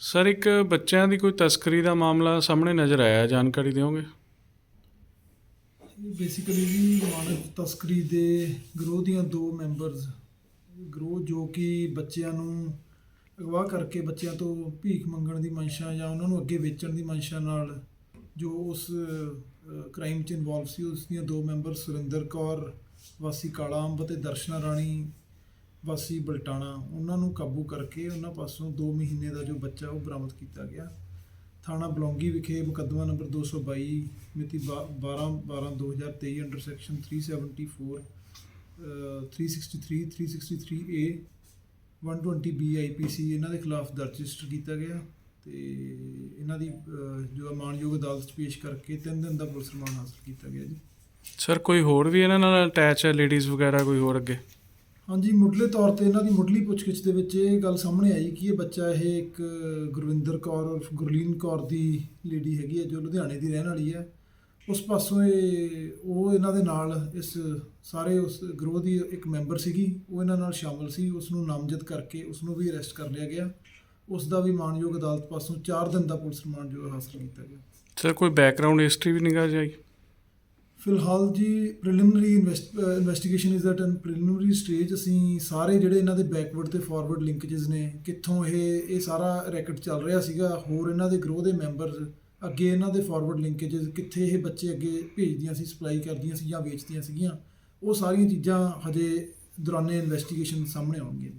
Sir, ਇੱਕ ਬੱਚਿਆਂ ਦੀ ਕੋਈ ਤਸਕਰੀ ਦਾ ਮਾਮਲਾ ਸਾਹਮਣੇ ਨਜ਼ਰ ਆਇਆ, ਜਾਣਕਾਰੀ ਦਿਓਗੇ? ਬੇਸਿਕਲੀ ਜੀ ਮਾਨਵ ਤਸਕਰੀ ਦੇ ਗਰੋਹ ਦੀਆਂ ਦੋ ਮੈਂਬਰਸ ਗਰੋਹ ਜੋ ਕਿ ਬੱਚਿਆਂ ਨੂੰ ਅਗਵਾ ਕਰਕੇ ਬੱਚਿਆਂ ਤੋਂ ਭੀਖ ਮੰਗਣ ਦੀ ਮਨਸ਼ਾ ਜਾਂ ਉਹਨਾਂ ਨੂੰ ਅੱਗੇ ਵੇਚਣ ਦੀ ਮਨਸ਼ਾ ਨਾਲ ਜੋ ਉਸ ਕ੍ਰਾਈਮ 'ਚ ਇਨਵੋਲਵ ਸੀ, ਉਸ ਦੀਆਂ ਦੋ ਮੈਂਬਰ ਸੁਰਿੰਦਰ ਕੌਰ, ਵਾਸੀ ਕਾਲਾ ਅੰਬ ਅਤੇ ਦਰਸ਼ਨਾ ਰਾਣੀ ਵਾਸੀ ਬਲਟਾਣਾ ਉਹਨਾਂ ਨੂੰ ਕਾਬੂ ਕਰਕੇ ਉਹਨਾਂ ਪਾਸੋਂ 2 ਮਹੀਨੇ ਦਾ ਜੋ ਬੱਚਾ ਉਹ ਬਰਾਮਦ ਕੀਤਾ ਗਿਆ। ਥਾਣਾ ਬਲੌਂਗੀ ਵਿਖੇ ਮੁਕੱਦਮਾ ਨੰਬਰ 222 ਮਿਤੀ 12 12 2023 ਅੰਡਰ ਸੈਕਸ਼ਨ 374 ਅ, 363 363 ਏ 120 ਬੀ ਆਈਪੀਸੀ ਇਹਨਾਂ ਦੇ ਖਿਲਾਫ ਦਰਜ ਰਜਿਸਟਰ ਕੀਤਾ ਗਿਆ ਤੇ ਇਹਨਾਂ ਦੀ ਜੋ ਹੈ ਮਾਣਯੋਗ ਅਦਾਲਤ 'ਚ ਪੇਸ਼ ਕਰਕੇ ਤਿੰਨ ਦਿਨ ਦਾ ਪੁਲਿਸ ਰਿਮਾਂਡ ਹਾਸਲ ਕੀਤਾ ਗਿਆ ਜੀ। ਸਰ ਕੋਈ ਹੋਰ ਵੀ ਇਹਨਾਂ ਨਾਲ ਅਟੈਚ ਹੈ ਲੇਡੀਜ਼ ਵਗੈਰਾ ਕੋਈ ਹੋਰ ਅੱਗੇ? ਹਾਂਜੀ, ਮੁੱਢਲੇ ਤੌਰ ਤੇ ਇਹਨਾਂ ਦੀ ਮੁੱਢਲੀ ਪੁੱਛਗਿੱਛ ਦੇ ਵਿੱਚ ਇਹ ਗੱਲ ਸਾਹਮਣੇ ਆਈ ਕਿ ਇਹ ਬੱਚਾ ਇਹ ਇੱਕ ਗੁਰਵਿੰਦਰ ਕੌਰ ਔਰ ਗੁਰਲੀਨ ਕੌਰ ਦੀ ਲੇਡੀ ਹੈਗੀ ਹੈ, ਜੋ ਲੁਧਿਆਣੇ ਦੀ ਰਹਿਣ ਵਾਲੀ ਹੈ। ਉਸ ਪਾਸੋਂ ਇਹ, ਉਹ ਇਹਨਾਂ ਦੇ ਨਾਲ ਇਸ ਸਾਰੇ ਉਸ ਗਰੋਹ ਦੀ ਇੱਕ ਮੈਂਬਰ ਸੀਗੀ। ਉਹ ਇਹਨਾਂ ਨਾਲ ਸ਼ਾਮਲ ਸੀ। ਉਸ ਨੂੰ ਨਾਮਜ਼ਦ ਕਰਕੇ ਉਸ ਨੂੰ ਵੀ ਅਰੈਸਟ ਕਰ ਲਿਆ ਗਿਆ। ਉਸ ਦਾ ਵੀ ਮਾਣਯੋਗ ਅਦਾਲਤ ਪਾਸੋਂ 4 ਦਿਨ ਦਾ ਪੁਲਿਸ ਰਿਮਾਂਡ ਜੋ ਹਾਸਲ ਕੀਤਾ ਗਿਆ। ਸਰ, ਕੋਈ ਬੈਕਗ੍ਰਾਉਂਡ ਹਿਸਟਰੀ ਵੀ ਨਿਗਾਹ ਜਾਈ ਫਿਲਹਾਲ ਜੀ preliminary investigation is at an preliminary stage ਅਸੀਂ ਸਾਰੇ ਜਿਹੜੇ ਇਹਨਾਂ ਦੇ ਬੈਕਵਰਡ ਤੇ ਫਾਰਵਰਡ ਲਿੰਕੇजेस ਨੇ, ਕਿੱਥੋਂ ਇਹ ਇਹ ਸਾਰਾ ਰੈਕਟ ਚੱਲ ਰਿਹਾ ਸੀਗਾ। ਹੋਰ ਇਹਨਾਂ ਦੇ ਗਰੋਹ ਦੇ ਮੈਂਬਰ ਅੱਗੇ ਇਹਨਾਂ ਦੇ ਫਾਰਵਰਡ ਲਿੰਕੇजेस ਕਿੱਥੇ ਇਹ ਬੱਚੇ ਅੱਗੇ ਭੇਜਦੀਆਂ ਸੀ ਸਪਲਾਈ ਕਰਦੀਆਂ ਸੀ ਜਾਂ ਵੇਚਦੀਆਂ ਸੀਗੀਆਂ, ਉਹ ਸਾਰੀਆਂ ਚੀਜ਼ਾਂ ਹਜੇ ਦੌਰਾਨੇ ਇਨਵੈਸਟੀਗੇਸ਼ਨ ਸਾਹਮਣੇ ਆਉਣਗੀਆਂ।